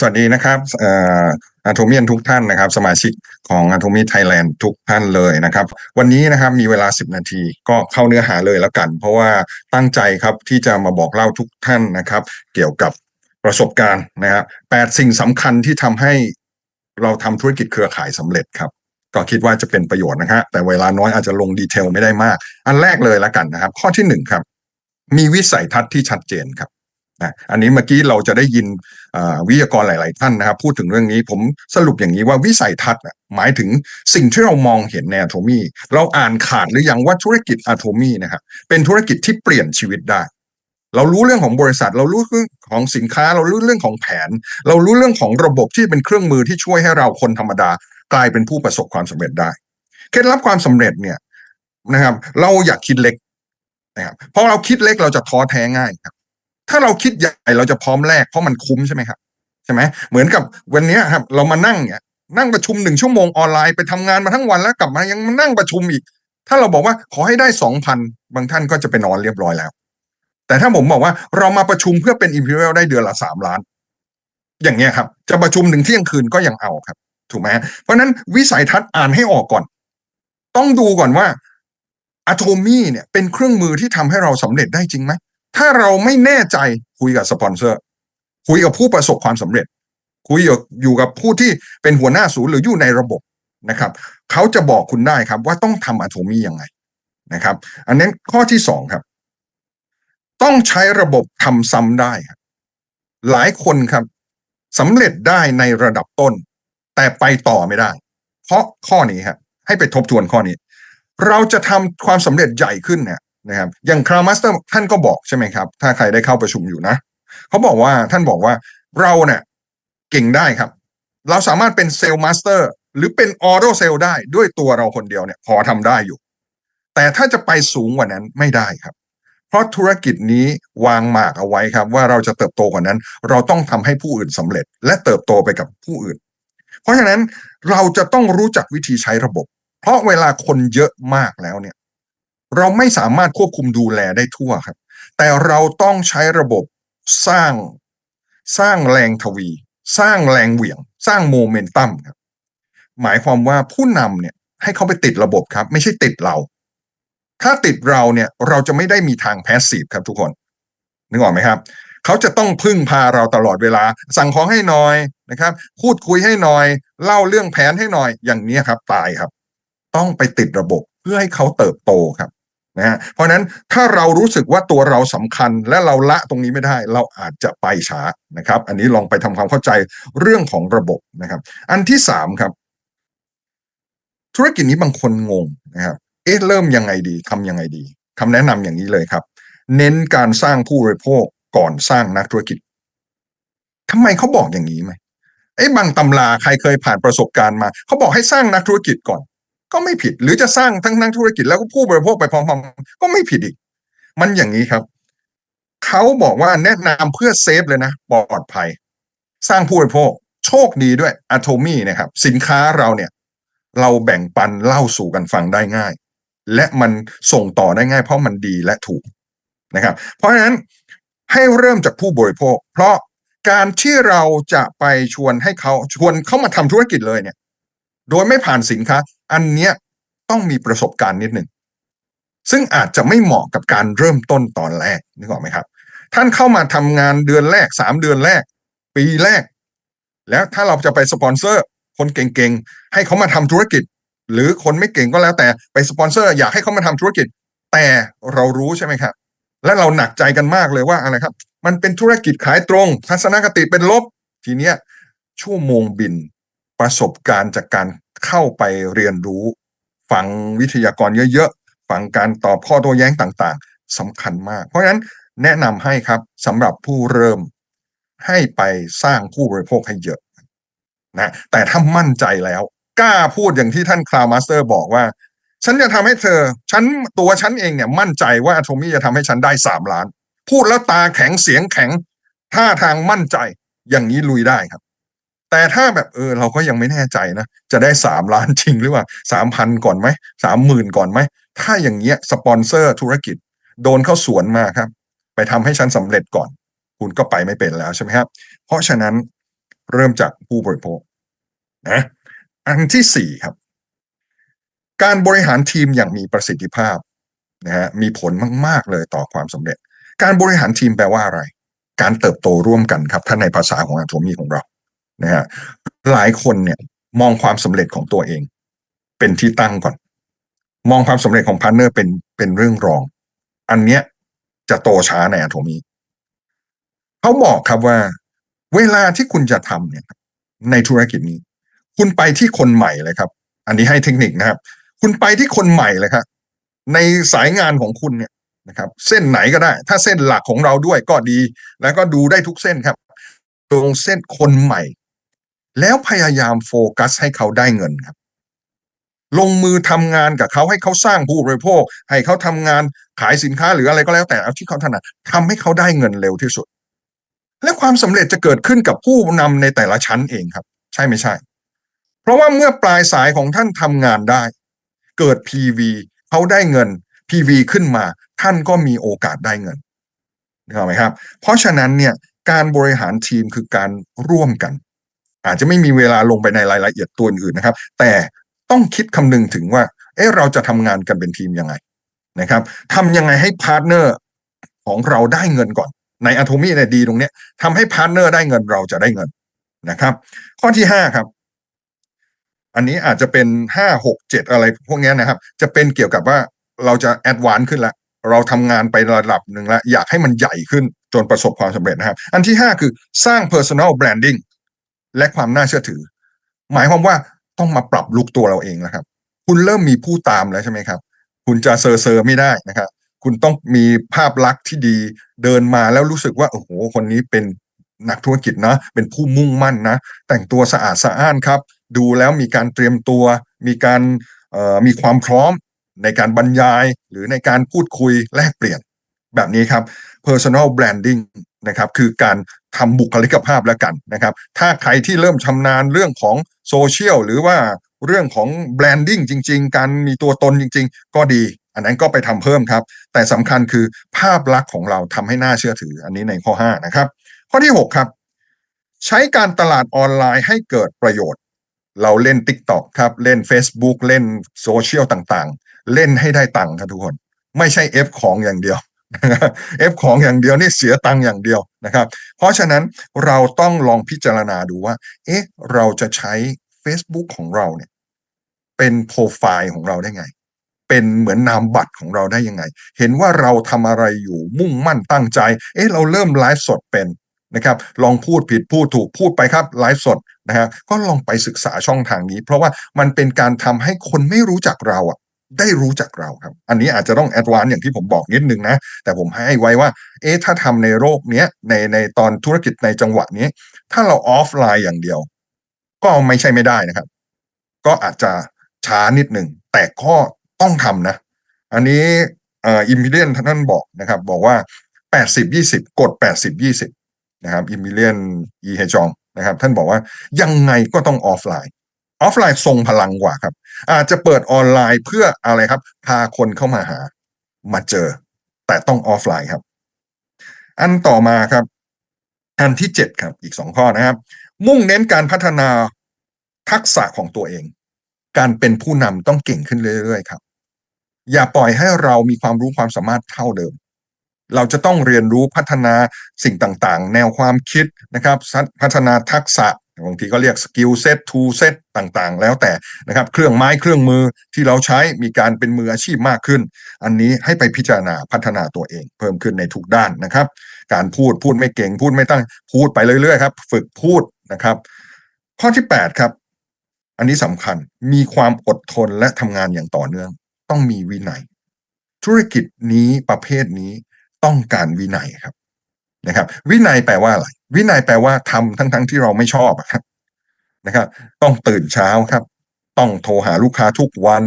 สวัสดีนะครับอ่ออะโทเมียนทุกท่านนะครับ สมาชิกของอะโทมีไทยแลนด์ทุกท่านเลยนะครับ วันนี้นะครับมีเวลา 10 นาทีก็เข้าเนื้อหาเลยแล้วกัน เพราะว่าตั้งใจครับที่จะมาบอกเล่าทุกท่านนะครับ เกี่ยวกับประสบการณ์นะครับแปดสิ่งสำคัญที่ทำให้เราทำธุรกิจเครือข่ายสำเร็จครับก็คิดว่าจะเป็นประโยชน์นะฮะแต่เวลาน้อยอาจจะลงดีเทลไม่ได้มาก อันแรกเลยแล้วกันนะครับ ข้อที่หนึ่งครับ มีวิสัยทัศน์ที่ชัดเจนครับ นะอันนี้เมื่อกี้เราจะได้ยินวิทยากรหลาย ๆ ท่านนะครับ พูดถึงเรื่องนี้ผมสรุปอย่างนี้ว่าวิสัยทัศน์หมายถึงสิ่งที่เรามองเห็นในอะโทมี่เราอ่านขาดหรือยังว่าธุรกิจอะโทมี่นะครับเป็นธุรกิจที่เปลี่ยนชีวิตได้ เรารู้เรื่องของบริษัท เรารู้เรื่องของสินค้า เรารู้เรื่องของแผน เรารู้เรื่องของระบบที่เป็นเครื่องมือที่ช่วยให้เราคนธรรมดา กลายเป็นผู้ประสบความสำเร็จได้เคล็ดลับความสำเร็จเนี่ยนะครับ เราอยากคิดเล็กนะครับพอเราคิดเล็กเราจะท้อแท้ง่ายครับ ถ้าเราคิดใหญ่เราจะพร้อมแลกเพราะมันคุ้มใช่ไหมครับใช่ไหมเหมือนกับวันนี้ครับ เรามานั่งเนี่ยนั่งประชุมหนึ่งชั่วโมงออนไลน์ไปทำงานมาทั้งวันแล้วกลับมายังมานั่งประชุมอีก ถ้าเราบอกว่าขอให้ได้สองพันบางท่านก็จะไปนอนเรียบร้อยแล้ว แต่ถ้าผมบอกว่าเรามาประชุมเพื่อเป็นอิมพีเรียลได้เดือนละสามล้าน อย่างเงี้ยครับ จะประชุมถึงเที่ยงคืนก็ยังเอาครับ ถูกไหมเพราะนั้นวิสัยทัศน์อ่านให้ออกก่อน ต้องดูก่อนว่าอะโทมี่เนี่ยเป็นเครื่องมือที่ทำให้เราสำเร็จได้จริงไหม ถ้าเราไม่แน่ใจคุยกับสปอนเซอร์ คุยกับผู้ประสบความสำเร็จ คุยอยู่กับผู้ที่เป็นหัวหน้าศูนย์หรืออยู่ในระบบนะครับ เขาจะบอกคุณได้ครับว่าต้องทำอะโทมี่ยังไงนะครับ อันนี้ข้อที่สองครับ ต้องใช้ระบบทำซ้ำได้ครับหลายคนครับสำเร็จได้ในระดับต้น แต่ไปต่อไม่ได้ เพราะข้อนี้ครับให้ไปทบทวนข้อนี้ เราจะทำความสำเร็จใหญ่ขึ้นเนี่ย นะครับอย่างคราวมาสเตอร์ท่านก็บอกใช่ไหมครับ ถ้าใครได้เข้าประชุมอยู่นะเขาบอกว่าท่านบอกว่าเราเนี่ยเก่งได้ครับ เราสามารถเป็นเซลล์มาสเตอร์หรือเป็นออโต้เซลล์ได้ด้วยตัวเราคนเดียวเนี่ยพอทำได้อยู่ แต่ถ้าจะไปสูงกว่านั้นไม่ได้ครับ เพราะธุรกิจนี้วางหมากเอาไว้ครับ ว่าเราจะเติบโตกว่านั้น เราต้องทำให้ผู้อื่นสำเร็จ และเติบโตไปกับผู้อื่น เพราะฉะนั้นเราจะต้องรู้จักวิธีใช้ระบบ เพราะเวลาคนเยอะมากแล้วเนี่ย เราไม่สามารถควบคุมดูแลได้ทั่วครับ แต่เราต้องใช้ระบบสร้างสร้างแรงทวี สร้างแรงเหวี่ยง สร้างโมเมนตัมครับ หมายความว่าผู้นำเนี่ยให้เขาไปติดระบบครับ ไม่ใช่ติดเรา ถ้าติดเราเนี่ยเราจะไม่ได้มีทางแพสซีฟครับทุกคนนึกออกไหมครับเขาจะต้องพึ่งพาเราตลอดเวลา สั่งของให้หน่อยนะครับพูดคุยให้หน่อย เล่าเรื่องแผนให้หน่อยอย่างนี้ครับ ตายครับ ต้องไปติดระบบเพื่อให้เขาเติบโตครับ นะฮะเพราะนั้นถ้าเรารู้สึกว่าตัวเราสำคัญและเราละตรงนี้ไม่ได้ เราอาจจะไปช้านะครับ อันนี้ลองไปทำความเข้าใจเรื่องของระบบนะครับ อันที่สามครับ ธุรกิจนี้บางคนงงนะครับ เอ๊ะเริ่มยังไงดีทำยังไงดีคำแนะนำอย่างนี้เลยครับ เน้นการสร้างผู้บริโภคก่อนสร้างนักธุรกิจทำไมเขาบอกอย่างนี้ไหมไอ้บางตำราใครเคยผ่านประสบการณ์มาเขาบอกให้สร้างนักธุรกิจก่อน ก็ไม่ผิด หรือจะสร้างทั้งนักธุรกิจแล้วก็ผู้บริโภคไปพร้อมๆก็ไม่ผิดอีก มันอย่างนี้ครับ เขาบอกว่าแนะนำเพื่อเซฟเลยนะ ปลอดภัย สร้างผู้บริโภค โชคดีด้วยอะโทมี่นะครับ สินค้าเราเนี่ย เราแบ่งปันเล่าสู่กันฟังได้ง่าย และมันส่งต่อได้ง่าย เพราะมันดีและถูกนะครับ เพราะฉะนั้นให้เริ่มจากผู้บริโภค เพราะการที่เราจะไปชวนให้เขาชวนเขามาทำธุรกิจเลยเนี่ย โดยไม่ผ่านสินค้า อันเนี้ยต้องมีประสบการณ์นิดหนึ่งซึ่งอาจจะไม่เหมาะกับการเริ่มต้นตอนแรกนึกออกไหมครับ ท่านเข้ามาทำงานเดือนแรกสามเดือนแรก ปีแรก แล้วถ้าเราจะไปสปอนเซอร์ คนเก่งๆให้เขามาทำธุรกิจ หรือคนไม่เก่งก็แล้วแต่ไปสปอนเซอร์อยากให้เขามาทำธุรกิจ แต่เรารู้ใช่ไหมครับ และเราหนักใจกันมากเลยว่าอะไรครับ มันเป็นธุรกิจขายตรง ทัศนคติเป็นลบทีเนี้ยชั่วโมงบินประสบการณ์จากการ เข้าไปเรียนรู้ ฟังวิทยากรเยอะๆ ฟังการตอบข้อโต้แย้งต่างๆสำคัญมาก เพราะฉะนั้นแนะนำให้ครับสำหรับผู้เริ่มให้ไปสร้างผู้บริโภคให้เยอะนะแต่ถ้ามั่นใจแล้วกล้าพูดอย่างที่ท่านคลาวมาสเตอร์บอกว่า ฉันจะทำให้เธอ ฉันตัวฉันเองเนี่ยมั่นใจว่าโทมี่จะทำให้ฉันได้สามล้าน พูดแล้วตาแข็งเสียงแข็งท่าทางมั่นใจอย่างนี้ลุยได้ครับ แต่ถ้าแบบเออเราก็ยังไม่แน่ใจนะ จะได้สามล้านจริงหรือว่าสามพันก่อนไหมสามหมื่นก่อนไหม ถ้าอย่างเงี้ยสปอนเซอร์ธุรกิจ โดนเข้าสวนมาครับ ไปทำให้ฉันสำเร็จก่อน คุณก็ไปไม่เป็นแล้วใช่ไหมครับ เพราะฉะนั้นเริ่มจากผู้บริโภคนะอันที่สี่ครับ การบริหารทีมอย่างมีประสิทธิภาพนะฮะมีผลมาก ๆ เลยต่อความสำเร็จ การบริหารทีมแปลว่าอะไร การเติบโตร่วมกันครับ ถ้าในภาษาของอาโทมีของเรา นะฮะหลายคนเนี่ยมองความสำเร็จของตัวเอง เป็นที่ตั้งก่อน มองความสำเร็จของพาร์เนอร์เป็นเป็นเรื่องรอง อันเนี้ยจะโตช้าในอาโทมีเขาบอกครับว่า เวลาที่คุณจะทำเนี่ย ในธุรกิจนี้ คุณไปที่คนใหม่เลยครับ อันนี้ให้เทคนิคนะครับ คุณไปที่คนใหม่เลยครับในสายงานของคุณเนี่ยนะครับ เส้นไหนก็ได้ ถ้าเส้นหลักของเราด้วยก็ดี แล้วก็ดูได้ทุกเส้นครับ ตรงเส้นคนใหม่ แล้วพยายามโฟกัสให้เขาได้เงินครับ ลงมือทำงานกับเขาให้เขาสร้างผู้บริโภค ให้เขาทำงานขายสินค้าหรืออะไรก็แล้วแต่เอาที่เขาถนัดทำให้เขาได้เงินเร็วที่สุด และความสำเร็จจะเกิดขึ้นกับผู้นำในแต่ละชั้นเองครับ ใช่ไม่ใช่ เพราะว่าเมื่อปลายสายของท่านทำงานได้ เกิด PV เขาได้เงิน PV ขึ้นมา ท่านก็มีโอกาสได้เงินเข้าไหมครับ เพราะฉะนั้นเนี่ยการบริหารทีมคือการร่วมกัน อาจจะไม่มีเวลาลงไปในรายละเอียดตัวอื่นนะครับ แต่ต้องคิดคำนึงถึงว่า เอ๊ะเราจะทำงานกันเป็นทีมยังไงนะครับทำยังไงให้พาร์ทเนอร์ของเราได้เงินก่อน ในอะโทมี่เนี่ยดีตรงเนี้ยทำให้พาร์ทเนอร์ได้เงินเราจะได้เงินนะครับ ข้อที่ห้าครับ อันนี้อาจจะเป็นห้าหกเจ็ดอะไรพวกนี้นะครับ จะเป็นเกี่ยวกับว่าเราจะแอดวานซ์ขึ้นล้วเราทำงานไประดับหนึ่งแล้ว อยากให้มันใหญ่ขึ้นจนประสบความสำเร็จนะครับ อันที่ห้าคือสร้าง personal branding และความน่าเชื่อถือ หมายความว่าต้องมาปรับลุกตัวเราเองแล้วครับ คุณเริ่มมีผู้ตามแล้วใช่ไหมครับ คุณจะเซอร์เซอร์ไม่ได้นะครับคุณต้องมีภาพลักษณ์ที่ดีเดินมาแล้วรู้สึกว่าโอ้โหคนนี้เป็นนักธุรกิจนะ เป็นผู้มุ่งมั่นนะ แต่งตัวสะอาดสะอ้านครับ ดูแล้วมีการเตรียมตัว มีการมีความพร้อมในการบรรยาย หรือในการพูดคุยแลกเปลี่ยนแบบนี้ครับ personal branding นะครับคือการทำบุคลิกภาพแล้วกันนะครับ ถ้าใครที่เริ่มชำนาญเรื่องของโซเชียลหรือว่าเรื่องของแบรนดิ้งจริง ๆ การมีตัวตนจริง ๆ ก็ดี อันนั้นก็ไปทำเพิ่มครับ แต่สำคัญคือภาพลักษณ์ของเราทำให้น่าเชื่อถืออันนี้ในข้อ 5 นะครับ ข้อที่ 6 ครับ ใช้การตลาดออนไลน์ให้เกิดประโยชน์ เราเล่น TikTok ครับ เล่น Facebook เล่นโซเชียลต่างๆ เล่นให้ได้ตังค์ครับทุกคน ไม่ใช่เอฟของอย่างเดียว เอฟของอย่างเดียวนี่เสียตังค์อย่างเดียวนะครับ เพราะฉะนั้นเราต้องลองพิจารณาดูว่า เอ๊ะ เราจะใช้ Facebook ของเราเนี่ย เป็นโปรไฟล์ของเราได้ไง เป็นเหมือนนามบัตรของเราได้ยังไง เห็นว่าเราทำอะไรอยู่มุ่งมั่นตั้งใจ เอ๊ะ เราเริ่มไลฟ์สดเป็นนะครับ ลองพูดผิดพูดถูกพูดไปครับไลฟ์สดนะฮะก็ลองไปศึกษาช่องทางนี้ เพราะว่ามันเป็นการทำให้คนไม่รู้จักเราอะ ได้รู้จักเราครับ อันนี้อาจจะต้องแอดวานซ์อย่างที่ผมบอกนิดนึงนะ แต่ผมให้ไว้ว่า เอ๊ะถ้าทำในโลกเนี้ยในในตอนธุรกิจในจังหวะนี้ ถ้าเราออฟไลน์อย่างเดียว ก็ไม่ใช่ไม่ได้นะครับ ก็อาจจะช้านิดหนึ่งแต่ก็ต้องทำนะ อันนี้อ่ออิมพิเลียนท่านบอกนะครับ บอกว่าแปดสิบยี่สิบกดแปดสิบยี่สิบนะครับอิมพิเลียนอีเฮจองนะครับ ท่านบอกว่ายังไงก็ต้องออฟไลน์ ออฟไลน์ทรงพลังกว่าครับ อาจจะเปิดออนไลน์เพื่ออะไรครับ พาคนเข้ามาหา มาเจอ แต่ต้องออฟไลน์ครับ อันต่อมาครับ อันที่เจ็ดครับ อีกสองข้อนะครับ มุ่งเน้นการพัฒนาทักษะของตัวเอง การเป็นผู้นำต้องเก่งขึ้นเรื่อยๆครับ อย่าปล่อยให้เรามีความรู้ความสามารถเท่าเดิมเราจะต้องเรียนรู้พัฒนาสิ่งต่างๆ แนวความคิดนะครับ พัฒนาทักษะ บางทีก็เรียกสกิลเซ็ตทูเซ็ตต่างๆ แล้วแต่นะครับ เครื่องไม้เครื่องมือที่เราใช้มีการเป็นมืออาชีพมากขึ้น อันนี้ให้ไปพิจารณาพัฒนาตัวเอง เพิ่มขึ้นในทุกด้านนะครับ การพูดพูดไม่เก่งพูดไม่ตั้งพูดไปเรื่อยๆครับ ฝึกพูดนะครับ ข้อที่แปดครับ อันนี้สำคัญมีความอดทนและทำงานอย่างต่อเนื่อง ต้องมีวินัย ธุรกิจนี้ประเภทนี้ต้องการวินัยครับ นะครับ วินัยแปลว่าอะไร วินัยแปลว่าทำทั้งๆทที่เราไม่ชอบครับนะครับ ต้องตื่นเช้าครับ ต้องโทรหาลูกค้าทุกวัน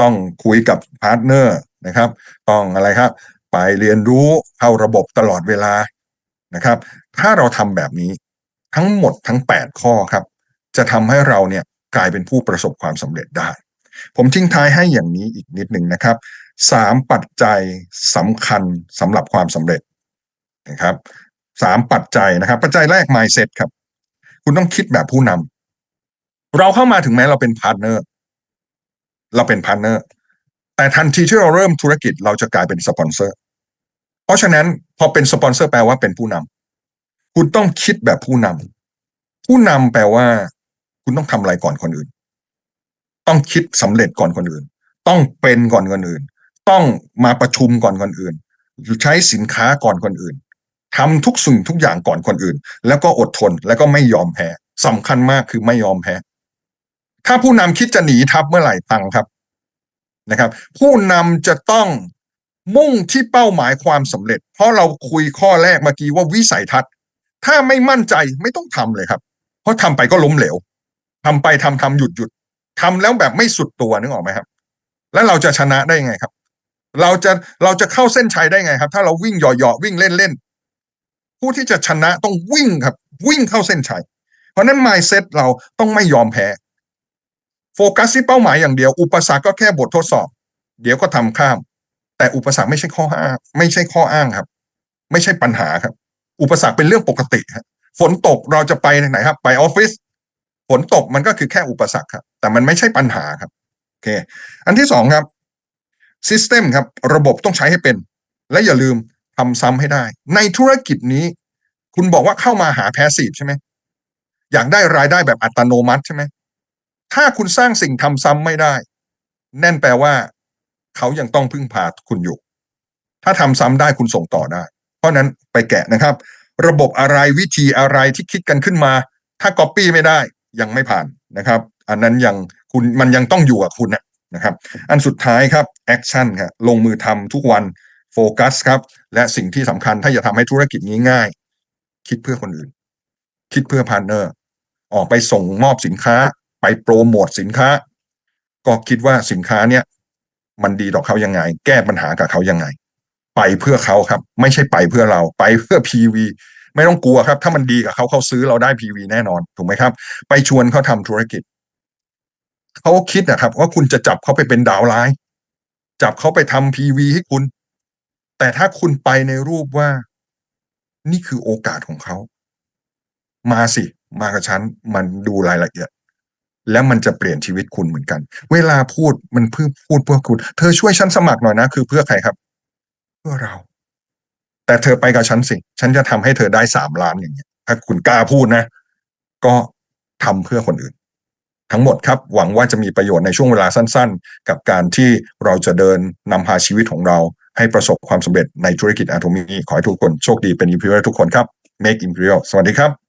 ต้องคุยกับพาร์ทเนอร์นะครับ ต้องอะไรครับ ไปเรียนรู้เข้าระบบตลอดเวลานะครับ ถ้าเราทำแบบนี้ทั้งหมดทั้ง 8 ข้อครับ จะทำให้เราเนี่ยกลายเป็นผู้ประสบความสำเร็จได้ ผมทิ้งท้ายให้อย่างนี้อีกนิดหนึ่งนะครับสามปัจจัยสำคัญสำหรับความสำเร็จ นะครับสามปัจจัยนะครับ ปัจจัยแรก mindset ครับ คุณต้องคิดแบบผู้นำเราเข้ามาถึงแม้เราเป็นพาร์ทเนอร์เราเป็นพาร์ทเนอร์แต่ทันทีที่เราเริ่มธุรกิจเราจะกลายเป็นสปอนเซอร์ เพราะฉะนั้นพอเป็นสปอนเซอร์แปลว่าเป็นผู้นำคุณต้องคิดแบบผู้นำผู้นำแปลว่า คุณต้องทำอะไรก่อนคนอื่น ต้องคิดสำเร็จก่อนคนอื่น ต้องเป็นก่อนคนอื่น ต้องมาประชุมก่อนคนอื่นใช้สินค้าก่อนคนอื่น ทำทุกสิ่งทุกอย่างก่อนคนอื่น แล้วก็อดทนแล้วก็ไม่ยอมแพ้สำคัญมากคือไม่ยอมแพ้ ถ้าผู้นำคิดจะหนีทับเมื่อไหร่พังครับนะครับ ผู้นำจะต้องมุ่งที่เป้าหมายความสำเร็จ เพราะเราคุยข้อแรกเมื่อกี้ว่าวิสัยทัศน์ ถ้าไม่มั่นใจไม่ต้องทำเลยครับ เพราะทำไปก็ล้มเหลวทำไปทำทำหยุดหยุดทำแล้วแบบไม่สุดตัวนึกออกไหมครับ แล้วเราจะชนะได้ไงครับ เราจะเราจะเข้าเส้นชัยได้ไงครับ ถ้าเราวิ่งหย่อๆวิ่งเล่น ผู้ที่จะชนะต้องวิ่งครับ วิ่งเข้าเส้นชัย เพราะนั้น mindset เราต้องไม่ยอมแพ้โฟกัสที่เป้าหมายอย่างเดียว อุปสรรคก็แค่บททดสอบ เดี๋ยวก็ทำข้าม แต่อุปสรรคไม่ใช่ข้ออ้างไม่ใช่ข้ออ้างครับ ไม่ใช่ปัญหาครับ อุปสรรคเป็นเรื่องปกติครับฝนตกเราจะไปไหนครับ ไปออฟฟิศฝนตกมันก็คือแค่อุปสรรคครับ แต่มันไม่ใช่ปัญหาครับโอเค อันที่สองครับซิสเต็มครับ ระบบต้องใช้ให้เป็น และอย่าลืม ทำซ้ำให้ได้ ในธุรกิจนี้ คุณบอกว่าเข้ามาหาแพสซีฟใช่ไหมอยากได้รายได้แบบอัตโนมัติใช่ไหมถ้าคุณสร้างสิ่งทำซ้ำไม่ได้ แน่นแปลว่า เขายังต้องพึ่งพาคุณอยู่ ถ้าทำซ้ำได้คุณส่งต่อได้ เพราะนั้นไปแกะนะครับ ระบบอะไรวิธีอะไรที่คิดกันขึ้นมา ถ้าก๊อปปี้ไม่ได้ยังไม่ผ่านนะครับ อันนั้นยังคุณมันยังต้องอยู่กับคุณนะครับ อันสุดท้ายครับแอคชั่นครับลงมือทำทุกวัน โฟกัสครับ และสิ่งที่สำคัญถ้าจะทำให้ธุรกิจนี้ง่าย คิดเพื่อคนอื่น คิดเพื่อพาร์เนอร์ ออกไปส่งมอบสินค้า ไปโปรโมทสินค้า ก็คิดว่าสินค้าเนี่ย มันดีต่อเขายังไง แก้ปัญหากับเขายังไง ไปเพื่อเขาครับ ไม่ใช่ไปเพื่อเราไปเพื่อ PV ไม่ต้องกลัวครับ ถ้ามันดีกับเขาเขาซื้อเราได้ PV แน่นอนถูกไหมครับ ไปชวนเขาทำธุรกิจเขาคิดนะครับ ว่าคุณจะจับเขาไปเป็นดาวไลน์จับเขาไปทำ PV ให้คุณ แต่ถ้าคุณไปในรูปว่า นี่คือโอกาสของเขา มาสิ มากับฉัน มันดูรายละเอียด แล้วมันจะเปลี่ยนชีวิตคุณเหมือนกัน เวลาพูดมันเพื่อพูดเพื่อคุณ เธอช่วยฉันสมัครหน่อยนะ คือเพื่อใครครับ เพื่อเรา แต่เธอไปกับฉันสิ ฉันจะทำให้เธอได้สามล้านอย่างเงี้ย ถ้าคุณกล้าพูดนะ ก็ทำเพื่อคนอื่นทั้งหมดครับ หวังว่าจะมีประโยชน์ในช่วงเวลาสั้นๆ กับการที่เราจะเดินนำพาชีวิตของเรา ให้ประสบความสำเร็จในธุรกิจอะโทมีขอให้ทุกคนโชคดีเป็นอิมพีเรียลทุกคนครับ Make Imperial สวัสดีครับ